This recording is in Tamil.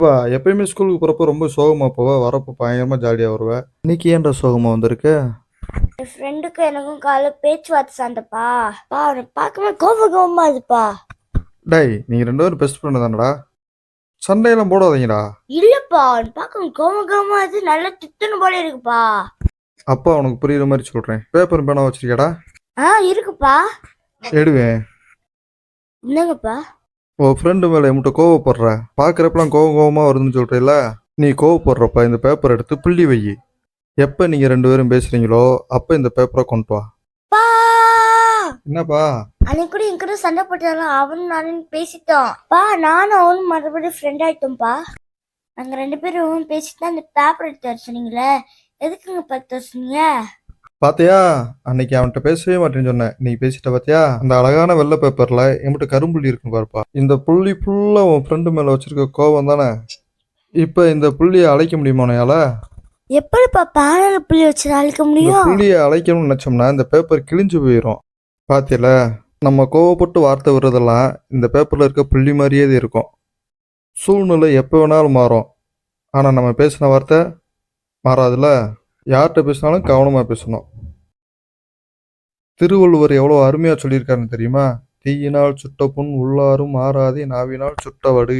அப்பா எப்பயுமே ஸ்கூலுக்கு போகிறப்ப ரொம்ப சோகமாக போவ வரப்போ பயங்கரமாக ஜாலியாக வருவ. இன்னைக்கு ஏன்டா சோகமாக வந்திருக்க? என் ஃப்ரெண்டுக்கும் எனக்கும் காலைல பேச்சுவார்த்தை சண்டைப்பா பா அவனை பார்க்கும்போது கோபம் கோபமா இருக்குப்பா டேய் நீங்கள் ரெண்டு பேரும் பெஸ்ட் ஃப்ரெண்டு தானடா. சண்டையெல்லாம் போடாதீங்கடா. இல்லப்பா அவன் பார்க்கும் கோபம் கோபமா அது நல்லா திட்டுன்னு போல இருக்குப்பா. அப்பா உனக்கு புரியுற மாதிரி சொல்கிறேன் பேப்பர் பேனா வச்சிருக்கியாடா? ஆ இருக்குப்பா. எடுவேன். என்னங்கப்பா? உன் ஃப்ரெண்டு மேலே என்கிட்ட கோவப்படுற? பார்க்குறப்பெல்லாம் கோவம் கோவமாக வருதுன்னு சொல்கிறீல்ல நீ கோவப்படுறப்ப இந்த பேப்பர் எடுத்து புள்ளி வை. எப்போ நீங்கள் ரெண்டு பேரும் பேசுகிறீங்களோ அப்போ இந்த பேப்பரை கொண்டு வா. என்னப்பா? அன்னைக்கு கூட என் கூட சண்டை போட்டாலும் அவனும் நானும் பேசிட்டோம். பா நானும் அவனும் மறுபடியும் ஃப்ரெண்ட் ஆயிட்டோம்ப்பா. நாங்க ரெண்டு பேரும் பேசிட்டு அந்த பேப்பர் எடுத்து வர சொன்னீங்களே. எதுக்குங்க பத்து வர சொன்னீங்க? பாத்தியா? அன்னைக்கு அவன்கிட்ட பேசவே மாட்டேன்னு சொன்னேன். இன்னைக்கு பேசிட்ட பாத்தியா? அந்த அழகான வெள்ளை பேப்பர்ல என்கிட்ட கரும்புள்ளி இருக்குன்னு பாருப்பா. இந்த புள்ளி ஃபுல்லா உன் ஃப்ரெண்டு மேல வச்சிருக்க கோவம் தானே? இப்ப இந்த புள்ளியை அழைக்க முடியுமா உன்னையால? எப்படிப்பா பேனல் புள்ளி வச்சு அழிக்க முடியும்? புள்ளியை அழைக்கணும்னு நினைச்சோம்னா இந்த பேப்பர் கிழிஞ்சு போயிடும் பாத்தியல நம்ம கோவப்பட்டு வார்த்தை விடுறதெல்லாம் இந்த பேப்பர்ல இருக்க புள்ளி மாதிரியே இருக்கும். சூழ்நிலை எப்போ வேணாலும் மாறும். ஆனா நம்ம பேசின வார்த்தை மாறாதுல யார்கிட்ட பேசினாலும் கவனமா பேசணும். திருவள்ளுவர் எவ்வளோ அருமையா சொல்லியிருக்காருன்னு தெரியுமா? தீயினால் சுட்ட புண் உள்ளாரும் ஆறாதே நாவினால் சுட்டவடு